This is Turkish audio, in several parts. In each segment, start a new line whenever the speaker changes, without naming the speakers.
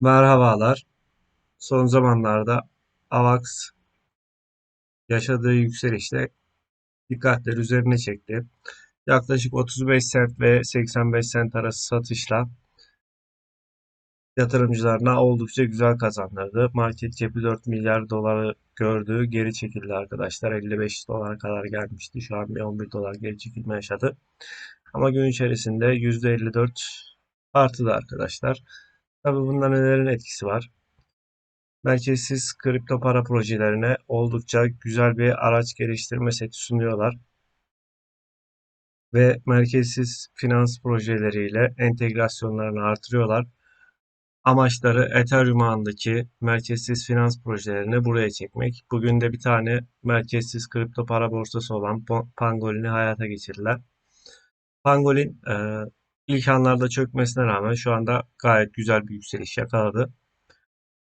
Merhabalar. Son zamanlarda AVAX yaşadığı yükselişle dikkatleri üzerine çekti. Yaklaşık 35 sent ve 85 sent arası satışla yatırımcılarına oldukça güzel kazandırdı. Market cap'i 4 milyar doları gördü. Geri çekildi arkadaşlar. 55 dolar kadar gelmişti. Şu an bir 11 dolar geri çekilme yaşadı. Ama gün içerisinde %54 artıdı arkadaşlar. Tabii bunda nelerin etkisi var? merkezsiz kripto para projelerine oldukça güzel bir araç geliştirme seti sunuyorlar. Ve merkezsiz finans projeleriyle entegrasyonlarını artırıyorlar. Amaçları Ethereum ağındaki merkezsiz finans projelerini buraya çekmek. Bugün de bir tane merkezsiz kripto para borsası olan Pangolin'i hayata geçirdiler. Pangolin ilk anlarda çökmesine rağmen şu anda gayet güzel bir yükseliş yakaladı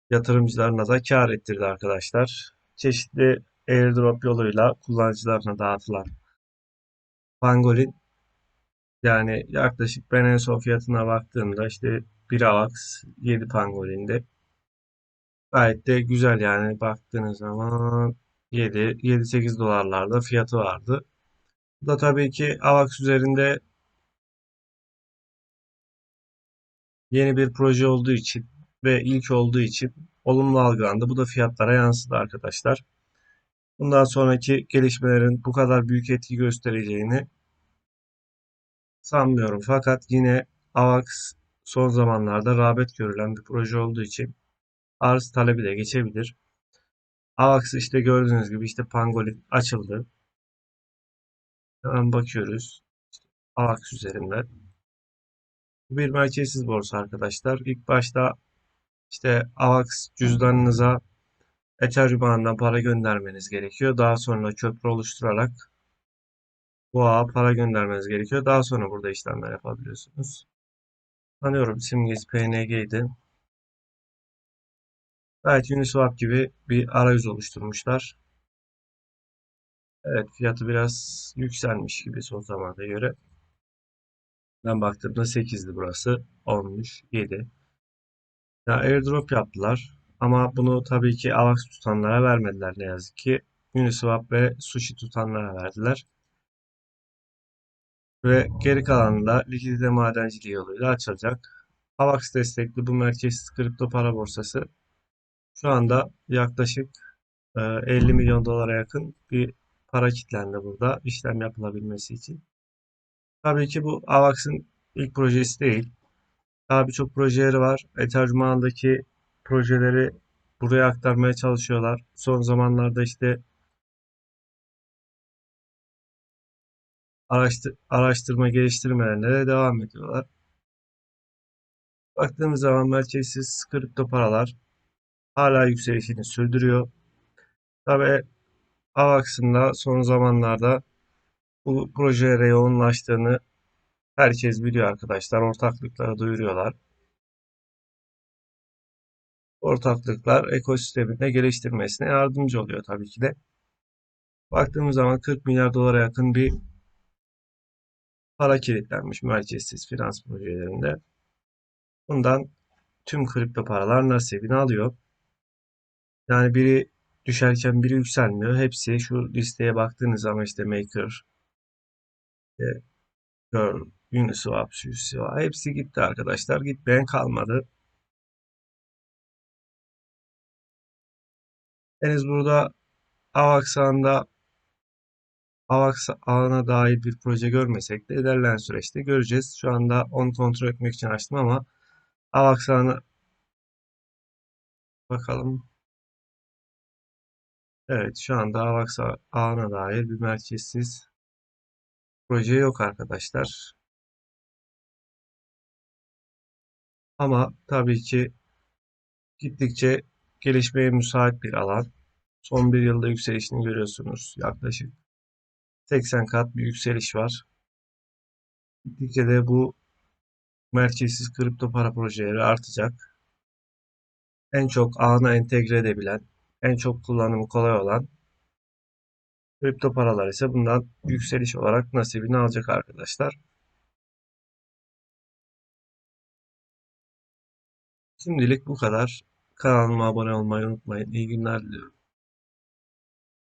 yatırımcılarına da kar ettirdi arkadaşlar. Çeşitli airdrop yoluyla kullanıcılarına dağıtılan Pangolin yani yaklaşık ben en son fiyatına baktığımda işte bir AVAX 7 Pangolin'de gayet de güzel yani baktığınız zaman 7 7-8 dolarlarda fiyatı vardı. Bu da tabii ki AVAX üzerinde yeni bir proje olduğu için ve ilk olduğu için olumlu algılandı. Bu da fiyatlara yansıdı arkadaşlar. Bundan sonraki gelişmelerin bu kadar büyük etki göstereceğini sanmıyorum. Fakat yine AVAX son zamanlarda rağbet görülen bir proje olduğu için arz talebi de geçebilir. AVAX işte gördüğünüz gibi işte Pangolin açıldı. Hemen bakıyoruz. AVAX üzerinden. Bu bir merkezsiz borsa arkadaşlar. İlk başta işte AVAX cüzdanınıza Ethereum ağından para göndermeniz gerekiyor. Daha sonra köprü oluşturarak bu ağa para göndermeniz gerekiyor. Daha sonra burada işlemler yapabiliyorsunuz. Sanıyorum simgesi PNG'ydi. Evet Uniswap gibi bir arayüz oluşturmuşlar. Evet fiyatı biraz yükselmiş gibi son zamanda göre. Ben baktığımda 8'di burası. Olmuş 7. Ya airdrop yaptılar. Ama bunu tabii ki AVAX tutanlara vermediler ne yazık ki. Uniswap ve Sushi tutanlara verdiler. Ve geri kalanı da likidite madenciliği yoluyla açılacak. AVAX destekli bu merkezsiz kripto para borsası şu anda yaklaşık 50 e, milyon dolara yakın bir para kitlendi burada işlem yapılabilmesi için. Tabii ki bu AVAX'ın ilk projesi değil. Daha birçok projeleri var. Ethereum projeleri buraya aktarmaya çalışıyorlar. Son zamanlarda işte araştır, araştırma geliştirmelerine de devam ediyorlar. Baktığımız zaman merkezsiz kripto paralar hala yükselişini sürdürüyor. Tabi AVAX'ın da son zamanlarda bu projelere yoğunlaştığını herkes biliyor arkadaşlar. Ortaklıkları duyuruyorlar ortaklıklar ekosisteminde geliştirmesine yardımcı oluyor tabii ki de. Baktığımız zaman 40 milyar dolara yakın bir para kilitlenmiş merkezsiz finans projelerinde. Bundan tüm kripto paralar nasibini alıyor. Yani biri düşerken biri yükselmiyor. Hepsi şu listeye baktığınız zaman işte Maker, işte Curl, Uniswap, Uniswap hepsi gitti arkadaşlar. Gitmeyen kalmadı. Henüz burada AVAX ağında AVAX ağına dair bir proje görmesek de ilerleyen süreçte göreceğiz. Şu anda onu kontrol etmek için açtım ama AVAX ağına bakalım. Evet şu anda AVAX ağına dair bir merkezsiz proje yok arkadaşlar. Ama tabii ki gittikçe gelişmeye müsait bir alan. Son bir yılda yükselişini görüyorsunuz. Yaklaşık 80 kat bir yükseliş var. Gittikçe de bu merkezsiz kripto para projeleri artacak. En çok ağına entegre edebilen, en çok kullanımı kolay olan kripto paralar ise bundan yükseliş olarak nasibini alacak arkadaşlar. Şimdilik bu kadar. Kanalıma abone olmayı unutmayın. İyi günler diliyorum.